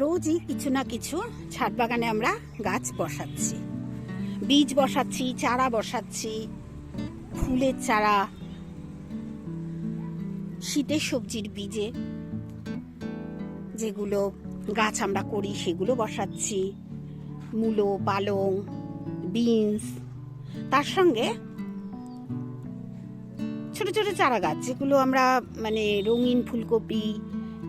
রোজই কিছু না কিছু ছাদ বাগানে আমরা গাছ বসাচ্ছি। বীজ বসাচ্ছি, চারা বসাচ্ছি, ফুলের চারা, শীতের সবজির বীজে যেগুলো গাছ আমরা করি সেগুলো বসাচ্ছি। মূলো, পালং, বিনস, তার সঙ্গে ছোট ছোট চারা গাছ যেগুলো আমরা মানে রঙিন ফুলকপি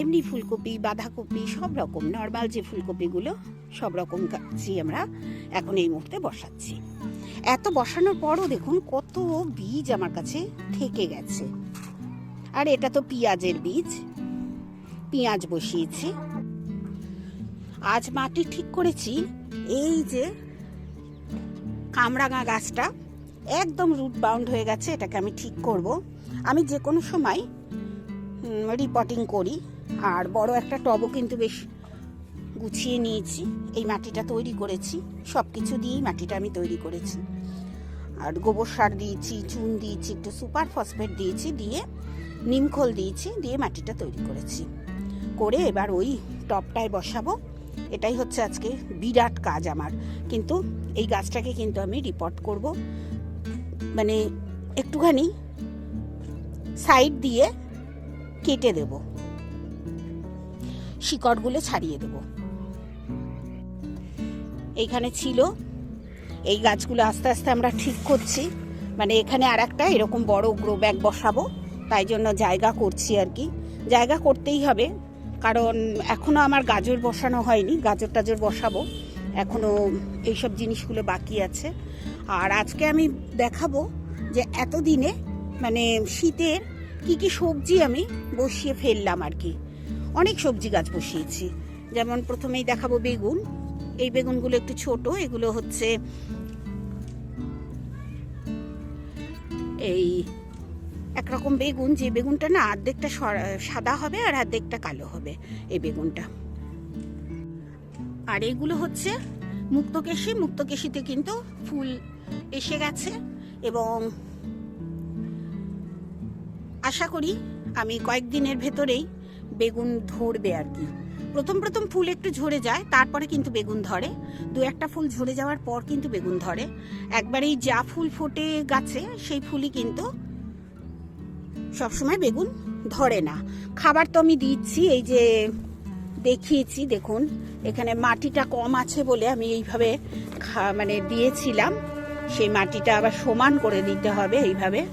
এমনি ফুলকপি, বাঁধাকপি, সব রকম, নর্মাল যে ফুলকপিগুলো, সব রকম গাছই আমরা এখন এই মুহূর্তে বসাচ্ছি। এত বসানোর পরও দেখুন কত বীজ আমার কাছে থেকে গেছে। আর এটা তো পেঁয়াজের বীজ। পেঁয়াজ বসিয়েছি। আজ মাটি ঠিক করেছি, এই যে কামরাঙা গাছটা একদম রুট বাউন্ড হয়ে গেছে, এটাকে আমি ঠিক করব। আমি যে কোনো সময় রিপোর্টিং করি। আর বড় একটা টবও কিন্তু বেশ গুছিয়ে নিয়েছি। এই মাটিটা তৈরি করেছি। সব কিছু দিয়েই মাটিটা আমি তৈরি করেছি। আর গোবর সার দিয়েছি, চুন দিয়েছি, একটু সুপার ফসফেট দিয়েছি, দিয়ে নিমখোল দিয়েছি, দিয়ে মাটিটা তৈরি করেছি। করে এবার ওই টপটায় বসাবো। এটাই হচ্ছে আজকে বিরাট কাজ আমার। কিন্তু এই গাছটাকে কিন্তু আমি রিপোর্ট করব। মানে একটুখানি সাইড দিয়ে কেটে দেব। শিকড়গুলো ছাড়িয়ে দেব। এইখানে ছিল, এই গাছগুলো আস্তে আস্তে আমরা ঠিক করছি। মানে এখানে আর একটা এরকম বড় গ্রো ব্যাগ বসাবো, তাই জন্য জায়গা করছি আর কি। জায়গা করতেই হবে, কারণ এখনও আমার গাজর বসানো হয়নি, গাজর টাজর বসাবো। এখনও এইসব জিনিসগুলো বাকি আছে। আর আজকে আমি দেখাবো যে এতদিনে মানে শীতের কি কি সবজি আমি বসিয়ে ফেললাম আর কি। অনেক সবজি গাছ বসিয়েছি। যেমন প্রথমেই দেখাবো বেগুন। এই বেগুনগুলো একটু ছোট, এগুলো হচ্ছে এই একরকম বেগুন, যে বেগুনটা না অর্ধেকটা সাদা হবে আর অর্ধেকটা কালো হবে এই বেগুনটা। আর এইগুলো হচ্ছে মুক্তকেশী মুক্তকেশীতে কিন্তু ফুল এসে গেছে এবং আশা করি আমি কয়েকদিনের ভেতরেই বেগুন ধরবে আর কি। প্রথম প্রথম ফুল একটু ঝরে যায়, তারপরে কিন্তু বেগুন ধরে। দু একটা ফুল ঝরে যাওয়ার পর কিন্তু বেগুন ধরে। একবারেই যা ফুল ফোটে গাছে, সেই ফুলই কিন্তু সবসময় বেগুন ধরে না। খাবার তো আমি দিচ্ছি, এই যে দেখিয়েছি, দেখুন। এখানে মাটিটা কম আছে বলে আমি এইভাবে মানে দিয়েছিলাম। সেই মাটিটা আবার সমান করে দিতে হবে, এইভাবে।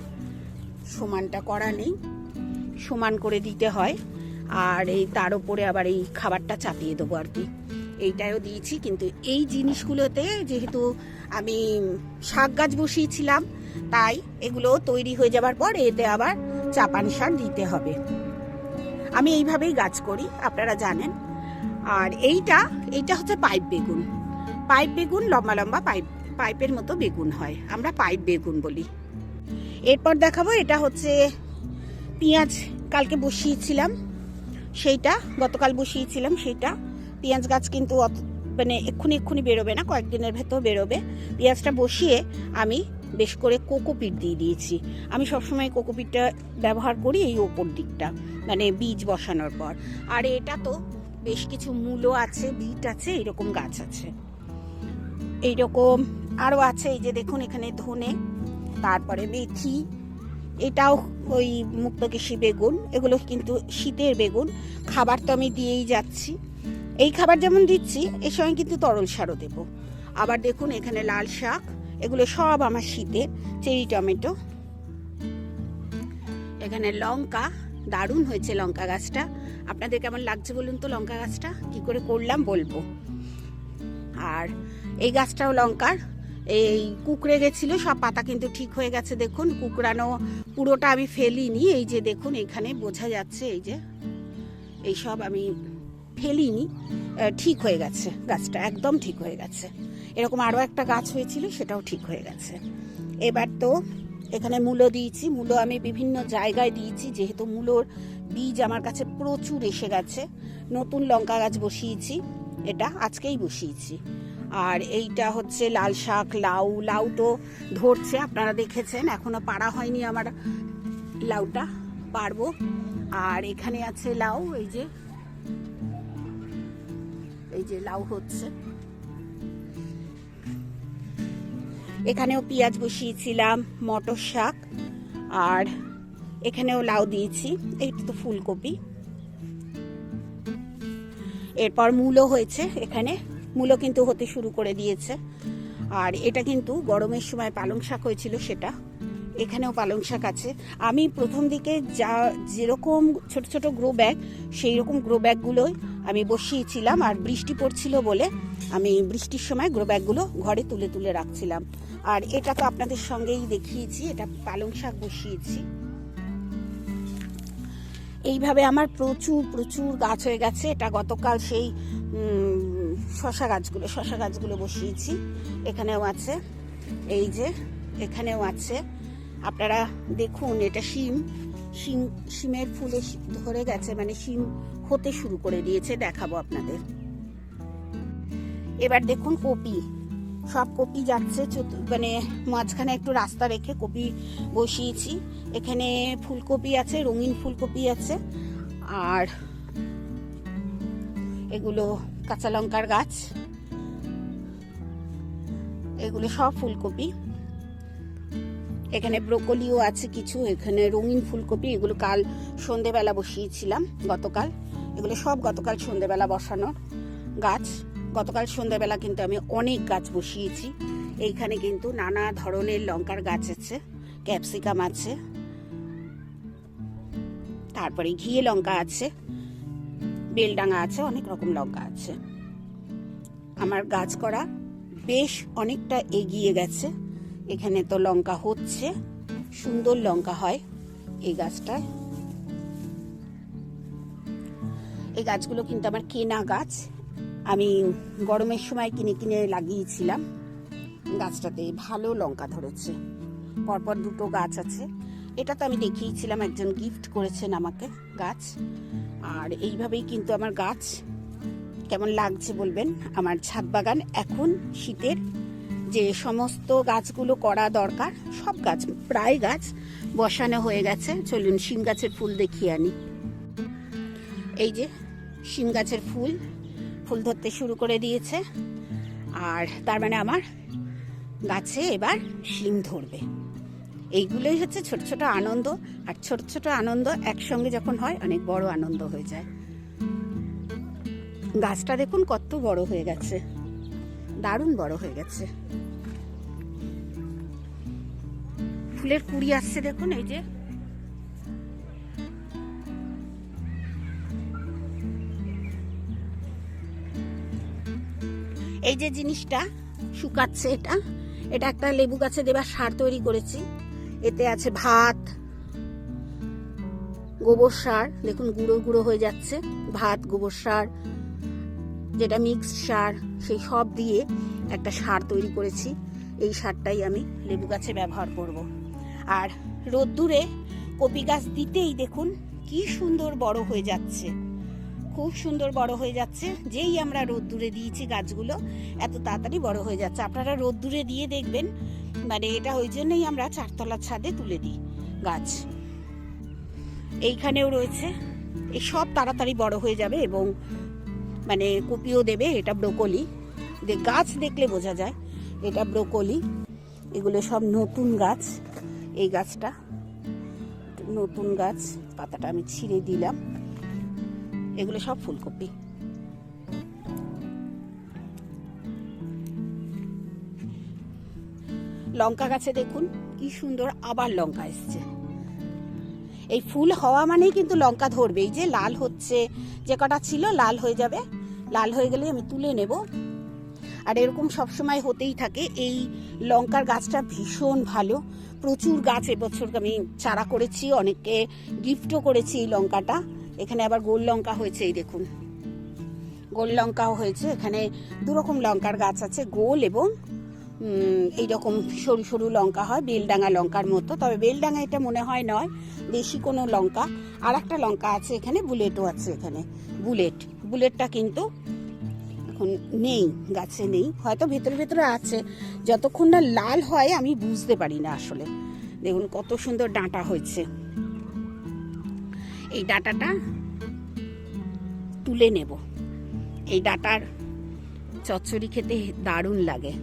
সমানটা করা নেই। সমান করে দিতে হয়। আর এই তার উপরে আবার এই খাবারটা চাপিয়ে দেবো আর কি। এইটাও দিয়েছি, কিন্তু এই জিনিসগুলোতে যেহেতু আমি শাক গাছ বসিয়েছিলাম, তাই এগুলো তৈরি হয়ে যাবার পর এতে আবার চাপান সার দিতে হবে। আমি এইভাবেই গাছ করি, আপনারা জানেন। আর এইটা এইটা হচ্ছে পাইপ বেগুন। পাইপ বেগুন লম্বা লম্বা পাইপ, পাইপের মতো বেগুন হয়, আমরা পাইপ বেগুন বলি। এরপর দেখাবো, এটা হচ্ছে পেঁয়াজ, কালকে বসিয়েছিলাম। সেইটা, গতকাল বসিয়েছিলাম সেইটা। পেঁয়াজ গাছ কিন্তু অত মানে এক্ষুনি এক্ষুনি বেরোবে না, কয়েকদিনের ভেতর বেরোবে। পেঁয়াজটা বসিয়ে আমি বেশ করে কোকোপিট দিয়ে দিয়েছি। আমি সবসময় কোকোপিটটা ব্যবহার করি এই ওপর দিকটা মানে বীজ বসানোর পর। আর এটা তো বেশ কিছু মূলো আছে, বিট আছে, এরকম গাছ আছে। এইরকম আরও আছে, এই যে দেখুন এখানে ধনে, তারপরে মেথি এটাও ওই মুক্তকেশী বেগুন, এগুলো কিন্তু শীতের বেগুন, খাবার তো আমি দিয়েই যাচ্ছি। এই খাবার যেমন দিচ্ছি, এর সঙ্গে কিন্তু তরল সারও দেব। আবার দেখুন এখানে লাল শাক, এগুলো সব আমার শীতের চেরি, টমেটো। এখানে লঙ্কা, দারুণ হয়েছে লঙ্কা গাছটা। আপনাদের কেমন লাগছে বলুন তো লঙ্কা গাছটা? কি করে করলাম বলব। আর এই গাছটাও লঙ্কার। এই কুকড়ে গেছিল, সব পাতা কিন্তু ঠিক হয়ে গেছে, দেখুন। কুকড়ানো পুরোটা আমি ফেলিনি, এই যে দেখুন, এখানে বোঝা যাচ্ছে, এই যে এই সব আমি ফেলিনি ঠিক হয়ে গেছে গাছটা, একদম ঠিক হয়ে গেছে। এরকম আরও একটা গাছ হয়েছিল, সেটাও ঠিক হয়ে গেছে। এবার তো এখানে মূলো দিয়েছি, মূলো আমি বিভিন্ন জায়গায় দিয়েছি, যেহেতু মূলোর বীজ আমার কাছে প্রচুর এসে গেছে। নতুন লঙ্কা গাছ বসিয়েছি, এটা আজকেই বসিয়েছি। আর এইটা হচ্ছে লাল শাক, লাউ লাউ তো ধরছে, আপনারা দেখেছেন, এখনও পাড়া হয়নি আমার লাউটা, পারব। আর এখানে আছে লাউ, এই যে এই যে লাউ হচ্ছে। এখানেও পেঁয়াজ বসিয়েছিলাম, মটর শাক, আর এখানেও লাউ দিয়েছি এইটা তো ফুলকপি। এরপর মূলো হয়েছে এখানে মূলো কিন্তু হতে শুরু করে দিয়েছে। আর এটা কিন্তু গরমের সময় পালং শাক হয়েছিল সেটা। এখানেও পালং শাক আছে। আমি প্রথম দিকে যা যেরকম ছোট ছোট গ্রো ব্যাগ সেই রকম গ্রো ব্যাগগুলোই আমি বসিয়েছিলাম। আর বৃষ্টি পড়ছিল বলে আমি বৃষ্টির সময় গ্রো ব্যাগগুলো ঘরে তুলে তুলে রাখছিলাম। আর এটা তো আপনাদের সঙ্গেই দেখিয়েছি, এটা পালং শাক বসিয়েছি। এইভাবে আমার প্রচুর প্রচুর গাছ হয়ে গেছে। এটা গতকাল সেই শশা গাছগুলো শশা গাছগুলো বসিয়েছি। এখানেও আছে, এই যে এখানেও আছে। আপনারা দেখুন, এটা শিম। শিম, শিমের ফুলে ধরে গেছে মানে শিম হতে শুরু করে দিয়েছে, দেখাবো আপনাদের। এবার দেখুন কপি। সব কপি যাচ্ছে মানে মাঝখানে একটু রাস্তা রেখে কপি বসিয়েছি। এখানে ফুলকপি আছে, রঙিন ফুলকপি আছে, আর এগুলো কাঁচা লঙ্কার গাছ, এগুলো সব ফুলকপি। এখানে ব্রোকলিও আছে কিছু, এখানে রঙিন ফুলকপি, এগুলো কাল সন্ধেবেলা বসিয়েছিলাম গতকাল। এগুলো সব গতকাল সন্ধেবেলা বসানোর গাছ। গতকাল সন্ধেবেলা কিন্তু আমি অনেক গাছ বসিয়েছি। এইখানে কিন্তু নানা ধরনের লঙ্কার গাছ আছে, ক্যাপসিকাম আছে, তারপরে ঘিয়ে লঙ্কা আছে। বেলডাঙ্গা আছে, অনেক রকম লঙ্কা আছে। আমার গাছ করা বেশ অনেকটা এগিয়ে গেছে। এখানে তো লঙ্কা হচ্ছে, সুন্দর লঙ্কা হয় এই গাছটায়। এই গাছগুলো কিন্তু আমার কেনা গাছ। আমি গরমের সময় কিনে কিনে লাগিয়েছিলাম। গাছটাতে ভালো লঙ্কা ধরেছে। পরপর দুটো গাছ আছে। এটা তো আমি দেখিয়েছিলাম, একজন গিফট করেছেন আমাকে গাছ। আর এইভাবেই কিন্তু আমার গাছ কেমন লাগছে বলবেন? আমার ছাদ বাগান এখন শীতের যে সমস্ত গাছগুলো করা দরকার, সব গাছ, প্রায় গাছ বসানো হয়ে গেছে। চলুন শিম গাছের ফুল দেখিয়ে আনি। এই যে শিম গাছের ফুল ফুল ধরতে শুরু করে দিয়েছে। আর তার মানে আমার গাছে এবার শিম ধরবে। এইগুলোই হচ্ছে ছোট ছোট আনন্দ, আর ছোট ছোট আনন্দ একসঙ্গে যখন হয়, অনেক বড় আনন্দ হয়ে যায়। গাছটা দেখুন কত বড় হয়ে গেছে। দারুণ বড় হয়ে গেছে। ফুলের কুড়ি আসছে দেখুন, এই যে। এই যে জিনিসটা, শুকাচ্ছে এটা। এটা একটা লেবু গাছে দেবার সার তৈরি করেছি। এতে আছে ভাত, গোবর সার, দেখুন গুঁড়ো গুঁড়ো হয়ে যাচ্ছে, ভাত, গোবর সার, যেটা মিক্সড সার, সেই সব দিয়ে একটা সার তৈরি করেছি। এই সারটাই আমি লেবু গাছে ব্যবহার করব। আর রোদ্দুরে কপি গাছ দিতেই দেখুন কি সুন্দর বড় হয়ে যাচ্ছে। খুব সুন্দর বড় হয়ে যাচ্ছে। যেই আমরা রোদ্দুরে দিয়েছি গাছগুলো, এত তাড়াতাড়ি বড় হয়ে যাচ্ছে। আপনারা রোদ্দুরে দিয়ে দেখবেন মানে এটা ওই জন্যই আমরা চারতলার ছাদে তুলে দিই গাছ। এইখানেও রয়েছে। এই সব তাড়াতাড়ি বড় হয়ে যাবে এবং মানে কপিও দেবে, এটা ব্রোকলি। যে গাছ দেখলে বোঝা যায়, এটা ব্রোকলি। এগুলো সব নতুন গাছ, এই গাছটা। নতুন গাছ, পাতাটা আমি ছিঁড়ে দিলাম। এগুলো সব ফুলকপি। লঙ্কা গাছে দেখুন, কি সুন্দর আবার লঙ্কা এসছে। এই ফুল হওয়া মানেই কিন্তু লঙ্কা ধরবে এই যে লাল হচ্ছে, যে কটা ছিল লাল হয়ে যাবে। লাল হয়ে গেলে আমি তুলে নেব। আর এরকম সবসময় হতেই থাকে, এই লঙ্কার গাছটা ভীষণ ভালো। প্রচুর গাছ এবছর আমি চারা করেছি, অনেককে গিফটও করেছি এই লঙ্কাটা। এখানে আবার গোল লঙ্কা হয়েছে, এই দেখুন। গোল লঙ্কাও হয়েছে, এখানে দুরকম লঙ্কার গাছ আছে, গোল এবং উম, এইরকম সরু সরু লঙ্কা হয় বেলডাঙ্গা লঙ্কার মতো। তবে বেলডাঙ্গা এটা মনে হয় নয় বেশি কোনো লঙ্কা। আর একটা লঙ্কা আছে এখানে বুলেটও আছে এখানে বুলেট। বুলেটটা কিন্তু এখন নেই গাছে নেই হয়তো ভেতরে ভেতরে আছে। যতক্ষণ না লাল হয় আমি বুঝতে পারি না আসলে। দেখুন কত সুন্দর ডাঁটা হয়েছে। এই ডাঁটাটা তুলে নেব। এই ডাঁটার চচ্চড়ি খেতে দারুণ লাগে।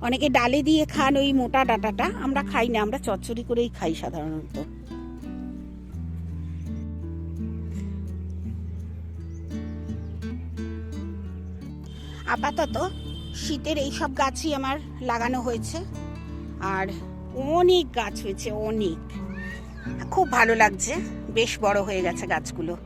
অনেকে ডালে দিয়ে খান ওই মোটা ডাটাটা, আমরা খাই না, আমরা চচ্চড়ি করেই খাই সাধারণত। আপাতত শীতের এই সব গাছই আমার লাগানো হয়েছে, আর অনেক গাছ হয়েছে, অনেক। খুব ভালো লাগছে, বেশ বড় হয়ে গেছে গাছগুলো।